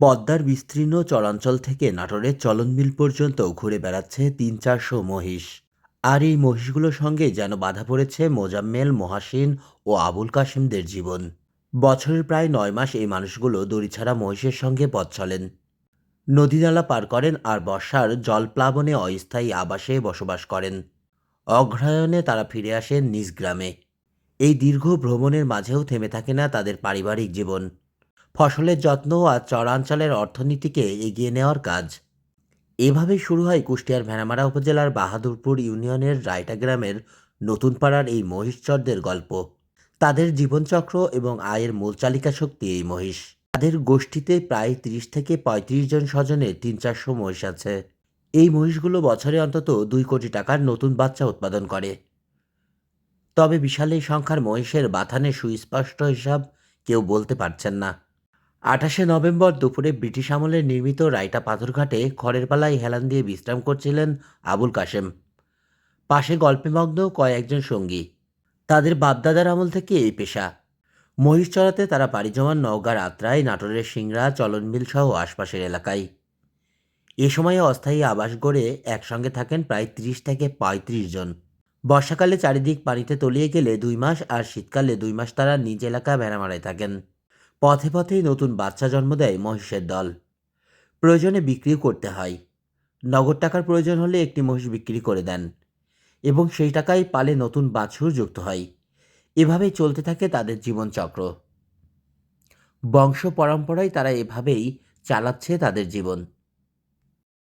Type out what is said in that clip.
পদ্মার বিস্তীর্ণ চরাঞ্চল থেকে নাটোরের চলনবিল পর্যন্ত ঘুরে বেড়াচ্ছে তিন চারশো মহিষ। আর এই মহিষগুলোর সঙ্গে যেন বাধা পড়েছে মোজাম্মেল, মহাসিন ও আবুল কাশিমদের জীবন। বছরের প্রায় নয় মাস এই মানুষগুলো দড়ি ছাড়া মহিষের সঙ্গে পথ চলেন। নদী নালা পার করেন আর বর্ষার জলপ্লাবনে অস্থায়ী আবাসে বসবাস করেন। অগ্রহায়ণে তারা ফিরে আসেন নিজ গ্রামে। এই দীর্ঘ ভ্রমণের মাঝেও থেমে থাকে না তাদের পারিবারিক জীবন। ফসলের যত্ন আর চরাঞ্চলের অর্থনীতিকে এগিয়ে নেওয়ার কাজ। এভাবে শুরু হয় কুষ্টিয়ার ভেড়ামারা উপজেলার বাহাদুরপুর ইউনিয়নের রায়টা গ্রামের নতুন পাড়ার এই মহিষচরদের গল্প। তাদের জীবনচক্র এবং আয়ের মূল চালিকা শক্তি এই মহিষ। তাদের গোষ্ঠীতে প্রায় তিরিশ থেকে পঁয়ত্রিশ জন স্বজনের তিন চারশো মহিষ আছে। এই মহিষগুলো বছরে অন্তত দুই কোটি টাকার নতুন বাচ্চা উৎপাদন করে। তবে বিশাল এই সংখ্যার মহিষের বাথানে সুস্পষ্ট হিসাব কেউ বলতে পারছেন না। আঠাশে নভেম্বর দুপুরে ব্রিটিশ আমলের নির্মিত রায়টা পাথরঘাটে খড়ের পালায় হেলান দিয়ে বিশ্রাম করছিলেন আবুল কাশেম। পাশে গল্পেমগ্ন কয়েকজন সঙ্গী। তাদের বাপদাদার আমল থেকে এই পেশা। মহিষ চড়াতে তারা পাড়ি জমান নওগাঁর আত্রায় নাটোরের সিংড়া চলনবিল সহ আশপাশের এলাকায়। এ সময়ে অস্থায়ী আবাস গড়ে একসঙ্গে থাকেন প্রায় ত্রিশ থেকে পঁয়ত্রিশ জন। বর্ষাকালে চারিদিক পানিতে তলিয়ে গেলে দুই মাস আর শীতকালে দুই মাস তারা নিজ এলাকা ভেড়া মারায় থাকেন। পথে পথেই নতুন বাচ্চা জন্ম দেয় মহিষের দল। প্রয়োজনে বিক্রিও করতে হয়। নগদ টাকার প্রয়োজন হলে একটি মহিষ বিক্রি করে দেন এবং সেই টাকায় পালে নতুন বাছুর যুক্ত হয়। এভাবেই চলতে থাকে তাদের জীবনচক্র। বংশ পরম্পরায় তারা এভাবেই চালাচ্ছে তাদের জীবন।